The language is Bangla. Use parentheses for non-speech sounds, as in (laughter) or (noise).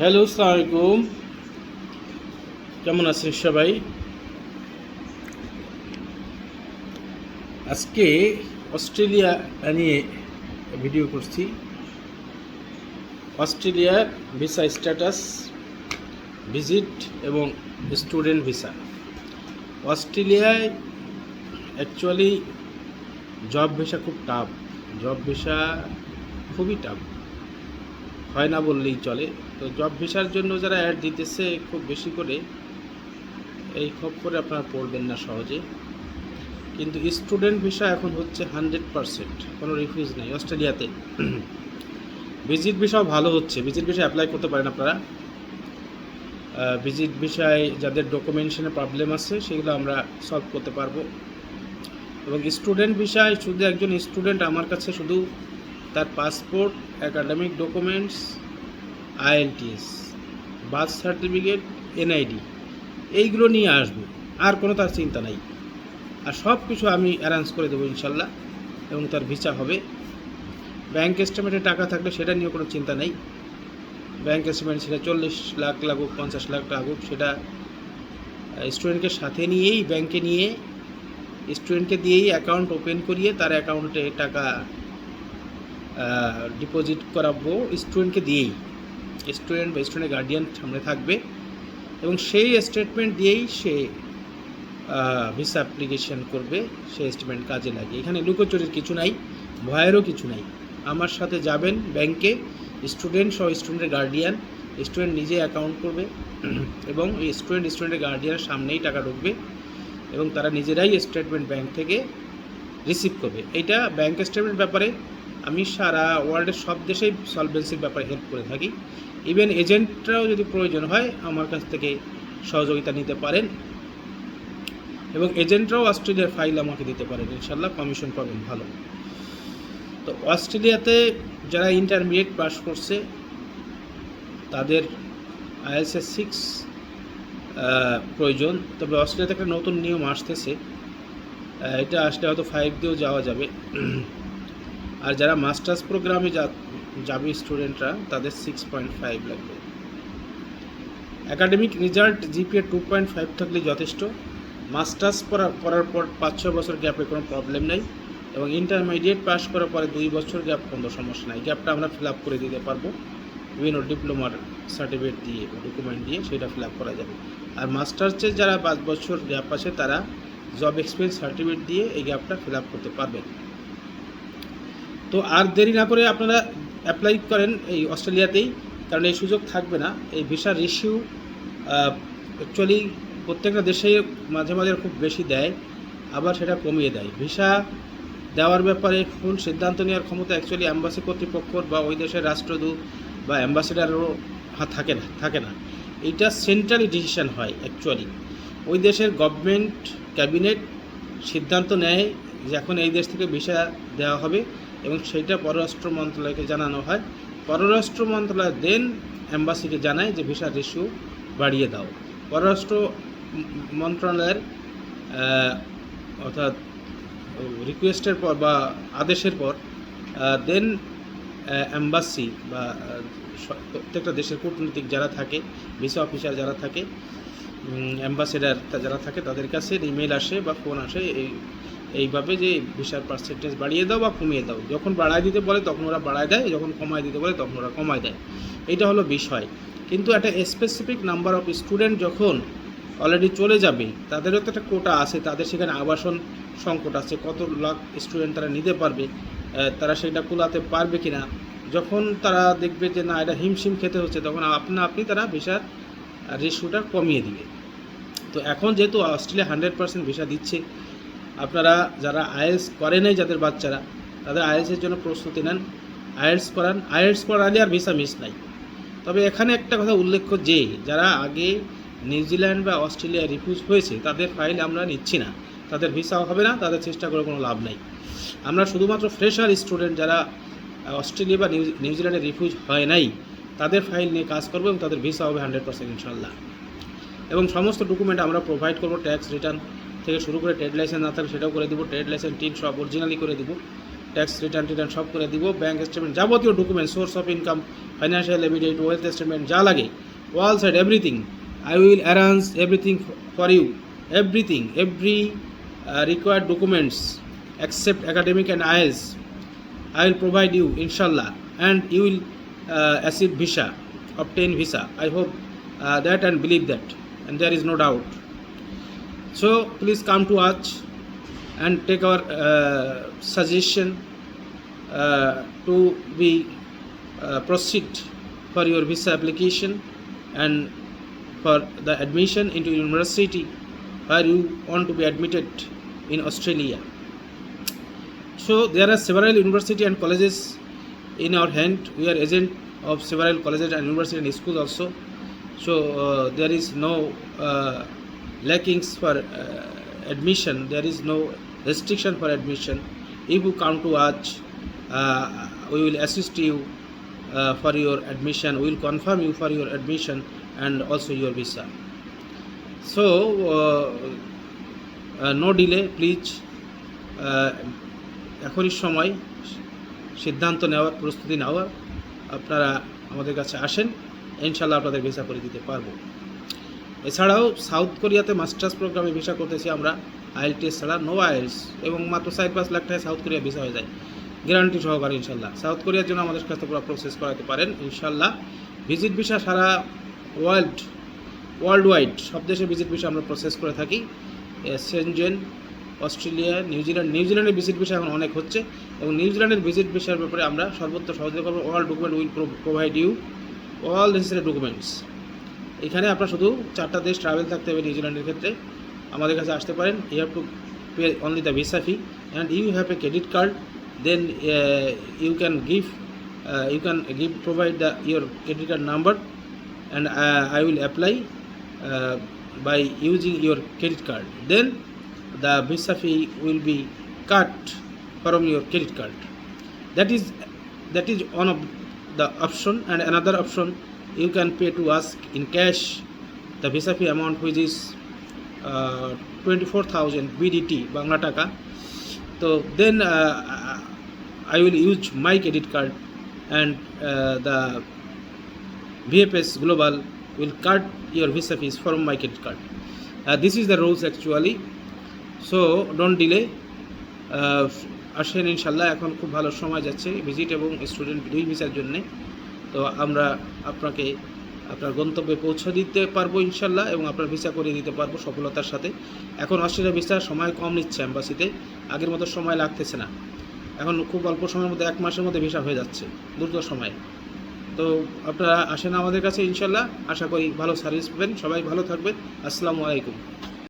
হ্যালো আলাইকুম কেমন আছেন সবাই? আজকে অস্ট্রেলিয়া নিয়ে ভিডিও করছি। অস্ট্রেলিয়ার ভিসা স্ট্যাটাস ভিজিট এবং স্টুডেন্ট ভিসা অস্ট্রেলিয়ায় অ্যাকচুয়ালি জব ভিসা খুব টাফ জব ভিসা খুবই টাফ হয় না বললেই চলে। তো জব ভিসার জন্য যারা অ্যাড দিতেছে খুব বেশি করে এই খপ করে আপনারা পড়বেন না সহজে। কিন্তু স্টুডেন্ট ভিসা এখন হচ্ছে হান্ড্রেড পারসেন্ট কোনো রিফিউজ নেই। অস্ট্রেলিয়াতে (clears throat) ভিজিট ভিসাও ভালো হচ্ছে। ভিজিট ভিসা অ্যাপ্লাই করতে পারেন আপনারা। ভিজিট ভিসায় যাদের ডকুমেন্টেশনের প্রবলেম আছে, সেগুলো আমরা সলভ করতে পারব। এবং স্টুডেন্ট ভিসায় শুধু একজন স্টুডেন্ট আমার কাছে শুধু তার passport academic documents IELTS birth certificate, NID, এইগুলো নিয়ে আসবে। আর কোনো তার চিন্তা নাই। আর সব কিছু আমি অ্যারেঞ্জ করে দেবো ইনশাল্লাহ, এবং তার ভিসা হবে। ব্যাংক স্টেটমেন্টে টাকা থাকলে সেটা নিয়ে কোনো চিন্তা নেই। ব্যাংক স্টেটমেন্ট সেটা চল্লিশ লাখ লাগুক, পঞ্চাশ লাখ লাগুক, সেটা স্টুডেন্টকে সাথে নিয়েই ব্যাংকে নিয়ে স্টুডেন্টকে দিয়েই অ্যাকাউন্ট ওপেন করিয়ে তার অ্যাকাউন্টে টাকা ডিপোজিট করাবো স্টুডেন্টকে দিয়েই। স্টুডেন্ট বা স্টুডেন্টের গার্ডিয়ান সামনে থাকবে এবং সেই স্টেটমেন্ট দিয়েই সে ভিসা অ্যাপ্লিকেশন করবে সেই স্টেটমেন্ট কাজে লাগে এখানে লুকোচুরির কিছু নাই, ভয়েরও কিছু নাই। আমার সাথে যাবেন ব্যাংকে স্টুডেন্ট সহ স্টুডেন্টের গার্ডিয়ান স্টুডেন্ট নিজে অ্যাকাউন্ট করবে (clears throat) এবং স্টুডেন্ট স্টুডেন্টের গার্ডিয়ানের সামনেই টাকা ঢুকবে এবং তারা নিজেরাই স্টেটমেন্ট ব্যাংক থেকে রিসিভ করবে। এইটা ব্যাংক স্টেটমেন্ট ব্যাপারে আমি সারা ওয়ার্ল্ডের সব দেশেই সলভেন্সির ব্যাপারে হেল্প করে থাকি। ইভেন এজেন্টরাও যদি প্রয়োজন হয়, আমার কাছ থেকে সহযোগিতা নিতে পারেন। এবং এজেন্টরাও অস্ট্রেলিয়ার ফাইল আমাকে দিতে পারেন ইনশাল্লাহ কমিশন পাবেন ভালো। তো অস্ট্রেলিয়াতে যারা ইন্টারমিডিয়েট পাস করছে, তাদের আইএসএস সিক্স প্রয়োজন। তবে অস্ট্রেলিয়াতে একটা নতুন নিয়ম আসতেছে। এটা আসলে হয়তো ফাইভ দিয়েও যাওয়া যাবে। আর যারা মাস্টার্স প্রোগ্রামে যাবে স্টুডেন্টরা, তাদের সিক্স পয়েন্ট ফাইভ লাগবে। Academic result GPA two point five থাকলে যথেষ্ট। মাস্টার্স করার পর পাঁচ ছ বছর গ্যাপে কোনো প্রবলেম নেই এবং ইন্টারমিডিয়েট পাস করার পরে দুই বছর গ্যাপ কোনো সমস্যা নাই। গ্যাপটা আমরা ফিল আপ করে দিতে পারব। বিভিন্ন ডিপ্লোমার সার্টিফিকেট দিয়ে ডকুমেন্ট দিয়ে সেটা ফিল আপ করা যাবে। আর মাস্টার্সের যারা পাঁচ বছর গ্যাপ আছে, তারা জব এক্সপিরিয়েন্স সার্টিফিকেট দিয়ে এই গ্যাপটা ফিল আপ করতে পারবেন। তো আর দেরি না করে আপনারা অ্যাপ্লাই করেন এই অস্ট্রেলিয়াতেই, কারণ এই সুযোগ থাকবে না। এই ভিসার ইস্যু অ্যাকচুয়ালি প্রত্যেকটা দেশে মাঝে মাঝে খুব বেশি দেয়, আবার সেটা কমিয়ে দেয়। ভিসা দেওয়ার ব্যাপারে ফুল সিদ্ধান্ত নেওয়ার ক্ষমতা অ্যাকচুয়ালি অ্যাম্বাসি কর্তৃপক্ষর বা ওই দেশের রাষ্ট্রদূত বা অ্যাম্বাসেডারও থাকে না থাকে না। এইটা সেন্ট্রালি ডিসিশন হয় অ্যাকচুয়ালি ওই দেশের গভর্নমেন্ট ক্যাবিনেট সিদ্ধান্ত নেয় যে এখন এই দেশ থেকে ভিসা দেওয়া হবে। এবং সেইটা পররাষ্ট্র মন্ত্রণালয়কে জানানো হয়। পররাষ্ট্র মন্ত্রণালয় দেন অ্যাম্বাসিকে জানায় যে ভিসার রেশিও বাড়িয়ে দাও। পররাষ্ট্র মন্ত্রণালয়ের অর্থাৎ রিকোয়েস্টের পর বা আদেশের পর দেন অ্যাম্বাসি বা প্রত্যেকটা দেশের কূটনীতিক যারা থাকে, ভিসা অফিসার যারা থাকে অ্যাম্বাসেডার যারা থাকে তাদের কাছে ইমেল আসে বা ফোন আসে, এই, এইভাবে যে ভিসার পার্সেন্টেজ বাড়িয়ে দাও বা কমিয়ে দাও। যখন বাড়ায় দিতে বলে তখন ওরা বাড়ায় দেয়, যখন কমায় দিতে বলে তখন ওরা কমায় দেয়। এটা হলো বিষয়। কিন্তু একটা স্পেসিফিক নাম্বার অফ স্টুডেন্ট যখন অলরেডি চলে যাবে, তাদেরও তো একটা কোটা আছে, তাদের সেখানে আবাসন সংকট আছে, কত লাখ স্টুডেন্ট তারা নিতে পারবে তারা সেটা কুলাতে পারবে কি না যখন তারা দেখবে যে না, এটা হিমশিম খেতে হচ্ছে, তখন আপনা আপনি তারা ভিসার রেশিওটা কমিয়ে দিবে। তো এখন যেহেতু অস্ট্রেলিয়া হান্ড্রেড পার্সেন্ট ভিসা দিচ্ছে, আপনারা যারা আইএলস করে নাই যাদের বাচ্চারা, তাদের আইএলসের জন্য প্রস্তুতি নেন। আইএলস করান, আইএলস করালে আর ভিসা মিস নাই। তবে এখানে একটা কথা উল্লেখ্য যে, যারা আগে নিউজিল্যান্ড বা অস্ট্রেলিয়া রিফিউজ হয়েছে, তাদের ফাইল আমরা নিচ্ছি না। তাদের ভিসা হবে না, তাদের চেষ্টা করে কোনো লাভ নাই। আমরা শুধুমাত্র ফ্রেশার স্টুডেন্ট যারা অস্ট্রেলিয়া বা নিউ- নিউজিল্যান্ডে রিফিউজ হয় নাই তাদের ফাইল নিয়ে কাজ করব এবং তাদের ভিসা হবে হান্ড্রেড পার্সেন্ট ইনশাল্লাহ এবং সমস্ত ডকুমেন্ট আমরা প্রোভাইড করব ট্যাক্স রিটার্ন থেকে শুরু করে ট্রেড লাইসেন্স না থাকলে সেটাও করে দিব ট্রেড লাইসেন্স টিন সব অরিজিনালি করে দিব ট্যাক্স রিটার্ন টিটার্ন সব করে দিব ব্যাঙ্ক স্টেটমেন্ট যাবতীয় document source of income financial evident wealth statement যা লাগে wall side everything I will arrange everything for you everything every required documents except academic and IELTS. I will provide you ইনশাল্লাহ and you will uh, achieve visa, obtain visa. I hope uh, that and believe that, and there is no doubt. So please come to us and take our uh, suggestion uh, to be uh, proceed for your visa application and for the admission into university where you want to be admitted in Australia. So there are several university and colleges in our hand. We are agent of several colleges and university and schools also. So uh, there is no uh, lackings for uh, admission. There is no restriction for admission. If you come to us, uh, we will assist you uh, for your admission. We will confirm you for your admission and also your visa. So uh, uh, no delay, please. Uh, এখনই সময় সিদ্ধান্ত নেওয়ার, প্রস্তুতি নেওয়ার আপনারা আমাদের কাছে আসেন ইনশাল্লাহ আপনাদের ভিসা করে দিতে পারব। এছাড়াও সাউথ কোরিয়াতে মাস্টার্স প্রোগ্রামে ভিসা করতেছি আমরা, আইএলটিএস ছাড়া নো আইএলস এবং মাত্র চার পাঁচ লাখ টাকায় সাউথ কোরিয়া ভিসা হয়ে যায়। গ্যারান্টি সহকারে ইনশাল্লাহ সাউথ কোরিয়ার জন্য আমাদের কাছে পুরো প্রসেস করাতে পারেন ইনশাল্লাহ ভিজিট ভিসা সারা ওয়ার্ল্ড ওয়ার্ল্ড ওয়াইড সব দেশে ভিজিট ভিসা আমরা প্রসেস করে থাকি। সেনজেন অস্ট্রেলিয়া নিউজিল্যান্ড নিউজিল্যান্ডের ভিজিট ভিসা এখন অনেক হচ্ছে এবং নিউজিল্যান্ডের ভিজিট ভিসার ব্যাপারে আমরা সর্বোচ্চ সহযোগিতা করব। All document will provide you all necessary documents এখানে আপনার শুধু চারটা দেশ ট্রাভেল থাকতে হবে নিউজিল্যান্ডের ক্ষেত্রে। আমাদের কাছে আসতে পারেন। You have to pay only the visa fee and you have a credit card then you can give you can give provide the your credit card number and I will apply by using your credit card then the visa fee will be cut from your credit card that is that is one of the option and another option you can pay to us in cash the visa fee amount which is uh, 24000 bdt bangla taka so then uh, i will use my credit card and uh, the VFS Global will cut your visa fees from my credit card. Uh, this is the rules actually. Don't delay. Uh, আসেন ইনশাল্লাহ এখন খুব ভালো সময় যাচ্ছে। ভিজিট এবং স্টুডেন্ট দুই ভিসার জন্যে। তো আমরা আপনাকে আপনার গন্তব্যে পৌঁছে দিতে পারব ইনশাল্লাহ এবং আপনার ভিসা করে দিতে পারব সফলতার সাথে। এখন অস্ট্রেলিয়া ভিসার সময় কম নিচ্ছে অ্যাম্বাসিতে আগের মতো সময় লাগতেছে না। এখন খুব অল্প সময়ের মধ্যে এক মাসের মধ্যে ভিসা হয়ে যাচ্ছে। দ্রুত সময়ে। তো আপনারা আসেন আমাদের কাছে ইনশাল্লাহ আশা করি ভালো সার্ভিস পাবেন। সবাই ভালো থাকবেন। আসসালামু আলাইকুম।